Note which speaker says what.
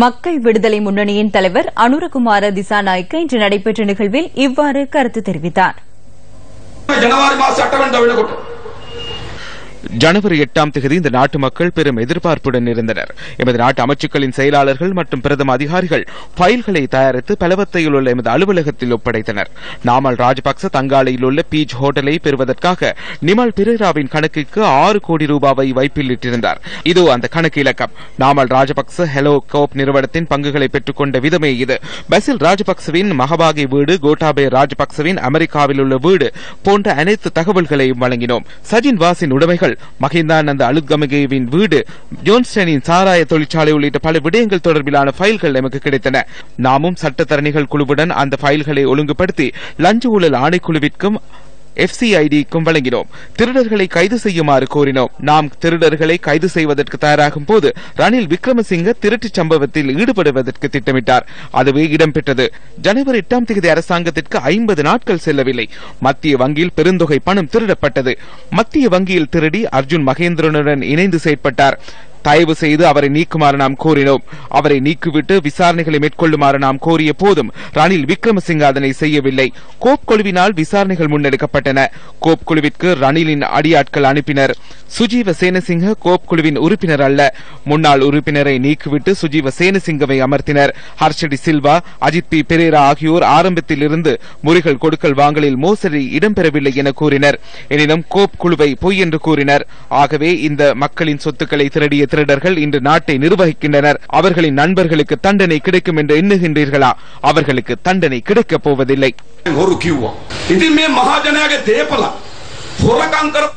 Speaker 1: மக்கள் விடுதலை முன்னணியின் தலைவர் அனுரகுமார திசாநாயக்க இன்று நடைபெற்ற நிகழ்வில் இவ்வாறு கருத்து தெரிவித்தார்.
Speaker 2: ஜனவரி மாதம் சட்டமன்றம் விடக்கூடும்
Speaker 3: ஜனவரி எட்டாம் தேதி இந்த நாட்டு மக்கள் பெரும் எதிர்பார்ப்புடன் இருந்தனர். எமது நாட்டு அமைச்சுக்களின் செயலாளர்கள் மற்றும் பிரதம அதிகாரிகள் ஃபைல்களை தயாரித்து பலவத்தையில் உள்ள எமது அலுவலகத்தில் ஒப்படைத்தனர். நாமல் ராஜபக்ச தங்காலையில் உள்ள பீச் ஹோட்டலை பெறுவதற்காக நிமல் பிரேராவின் கணக்குக்கு ஆறு கோடி ரூபாவை வைப்பில் இட்டிருந்தார் இது அந்த கணக்கு இலக்கம். நாமல் ராஜபக்ச ஹெலோ கோப் நிறுவனத்தின் பங்குகளை பெற்றுக்கொண்ட விதமே இது. பசில் ராஜபக்சவின் மகபாகி வீடு கோட்டாபே ராஜபக்சவின் அமெரிக்காவில் உள்ள வீடு போன்ற அனைத்து தகவல்களையும் வழங்கினோம். சஜின் வாசின் உடைமைகள். மஹிந்தானந்த அலுத்கமகேவின் வீடு. ஜோன்ஸ்டனின் சாராய தொழிற்சாலை உள்ளிட்ட பல விடயங்கள் தொடர்பிலான ஃபைல்கள் நமக்கு கிடைத்தன. நாமும் சட்டத்தரணிகள் குழுவுடன் அந்த ஃபைல்களை ஒழுங்குபடுத்தி லஞ்ச ஊழல் ஆணைக்குழுவிற்கும் எஃப்சிஐடிக்கும் வழங்கினோம். திருடர்களை கைது செய்யுமாறு கோரினோம். நாம் திருடர்களை கைது செய்வதற்கு தயாராகும் போது ரணில் விக்ரமசிங்க திருட்டு சம்பவத்தில் ஈடுபடுவதற்கு திட்டமிட்டார். அதுவே இடம்பெற்றது. ஜனவரி எட்டாம் தேதி அரசாங்கத்திற்கு ஐம்பது நாட்கள் செல்லவில்லை. மத்திய வங்கியில் பெருந்தொகை பணம் திருடப்பட்டது. மத்திய வங்கியில் திருடி அர்ஜுன் மகேந்திரனுடன் இணைந்து செயற்பட்டார். தயவு செய்து அவரை நீக்குமாறு நாம் கோரினோம். அவரை நீக்கிவிட்டு விசாரணைகளை மேற்கொள்ளுமாறு நாம் கோரிய போதும். ரணில் விக்ரமசிங்க அதனை செய்யவில்லை. கோப் குழுவினால் விசாரணைகள் முன்னெடுக்கப்பட்டன. கோப் குழுவிற்கு ரணிலின் அடியாட்கள் அனுப்பினர். சுஜீவ சேனசிங்க கோப் குழுவின் உறுப்பினர் அல்ல. முன்னாள் உறுப்பினரை நீக்கிவிட்டு சுஜீவ சேனசிங்கவை அமர்த்தினர். ஹர்ஷடி சில்வா அஜித் பி பெரேரா ஆகியோர் ஆரம்பத்தில் இருந்து முறிகள் கொடுக்கல் வாங்கலில் மோசடி இடம்பெறவில்லை என கூறினர். எனினும் கோப் குழுவை பொய் என்று கூறினர். ஆகவே இந்த மக்களின் சொத்துக்களை திரடிய திருடர்கள் இன்று நாட்டை நிர்வகிக்கின்றனர். அவர்களின் நண்பர்களுக்கு தண்டனை கிடைக்கும் என்று எண்ணுகின்றீர்களா? அவர்களுக்கு தண்டனை கிடைக்கப் போவதில்லை.
Speaker 2: ஒரு மகாஜனாக தேப்பலாம்.